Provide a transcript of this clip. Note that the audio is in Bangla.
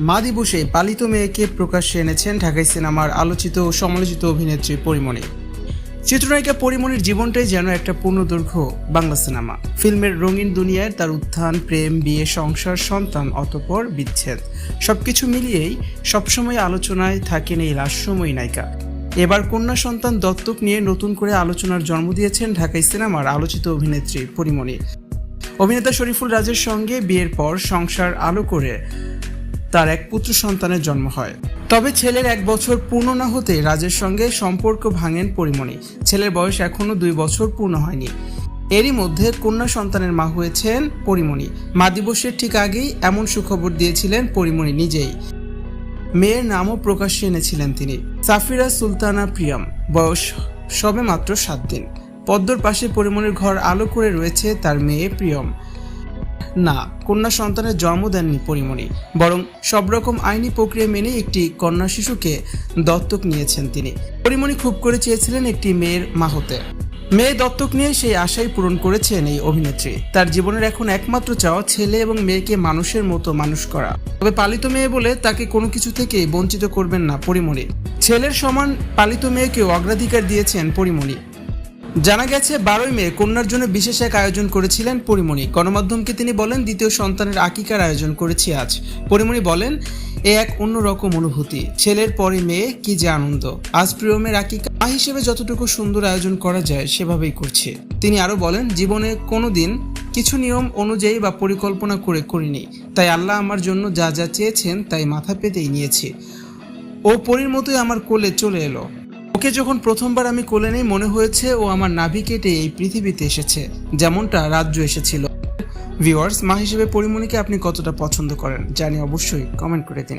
মা দিবসে পালিত মেয়েকে প্রকাশ্যে এনেছেন ঢাকাই সিনেমার আলোচিত ও সমালোচিত অভিনেত্রী পরিমণি। চিত্রনায়িকা পরিমণির জীবনটাই যেন একটা পূর্ণদৈর্ঘ্য বাংলা সিনেমা। ফিল্মের রঙিন দুনিয়ায় তার উত্থান, প্রেম, বিয়ে, সংসার, সন্তান অতপর বিচ্ছেদ। সবকিছু মিলিয়েই সবসময় আলোচনায় থাকেন এই লাস্যময়ী নায়িকা। এবার কন্যা সন্তান দত্তক নিয়ে নতুন করে আলোচনার জন্ম দিয়েছেন ঢাকাই সিনেমার আলোচিত অভিনেত্রী পরিমণি। অভিনেতা শরীফুল রাজের সঙ্গে বিয়ের পর সংসার আলো করে তার এক পুত্র সন্তানের জন্ম হয়। তবে ছেলের এক বছর পূর্ণ না হতে রাজের সঙ্গে সম্পর্ক ভাঙেন পরিমণি। ছেলের বয়স এখনও দুই বছর পূর্ণ হয়নি। এরই মধ্যে কন্যা সন্তানের মা হয়েছেন পরিমণি। মা দিবসের ঠিক আগেই এমন সুখবর দিয়েছিলেন পরিমণি নিজেই। মেয়ের নামও প্রকাশ্যে এনেছিলেন তিনি। সাফিরা সুলতানা প্রিয়ম। বয়স সবে মাত্র সাত দিন। পদ্মর পাশে পরিমণির ঘর আলো করে রয়েছে তার মেয়ে প্রিয়ম। না, কন্যা সন্তানের জন্ম দেননি পরিমণি, বরং সব রকম আইনি প্রক্রিয়া মেনে একটি কন্যা শিশুকে দত্তক নিয়েছেন তিনি। পরিমণি খুব করে চেয়েছিলেন একটি মেয়ের মা হতে। মেয়ে দত্তক নিয়ে সেই আশাই পূরণ করেছেন এই অভিনেত্রী। তার জীবনের এখন একমাত্র চাওয়া ছেলে এবং মেয়েকে মানুষের মতো মানুষ করা। তবে পালিত মেয়ে বলে তাকে কোনো কিছু থেকে বঞ্চিত করবেন না পরিমণি। ছেলের সমান পালিত মেয়েকেও অগ্রাধিকার দিয়েছেন পরিমণি। জানা গেছে, বারোই মে কন্যার জন্য বিশেষ এক আয়োজন করেছিলেন পরিমণি। গণমাধ্যমকে তিনি বলেন, দ্বিতীয় সন্তানের আকিকার আয়োজন করেছি আজ। পরিমণি বলেন, এ এক অন্যরকম অনুভূতি। ছেলের পরে মেয়ে, কি যে আনন্দ। আজ প্রিয়মের আকিকা মা হিসেবে যতটুকু সুন্দর আয়োজন করা যায়, সেভাবেই করছে। তিনি আরও বলেন, জীবনে কোনোদিন কিছু নিয়ম অনুযায়ী বা পরিকল্পনা করে করিনি। তাই আল্লাহ আমার জন্য যা যা চেয়েছেন, তাই মাথা পেতেই নিয়েছি। ও পরীর মতোই আমার কোলে চলে এলো। ওকে যখন প্রথমবার আমি কোলে নেই, মনে হয়েছে ও আমার নাভি কেটে এই পৃথিবীতে এসেছে। যেমনটা রাজ্য এসেছিল। ভিওয়ার্স মা হিসেবে পরিমণিকে আপনি কতটা পছন্দ করেন, জানি অবশ্যই কমেন্ট করে দিন।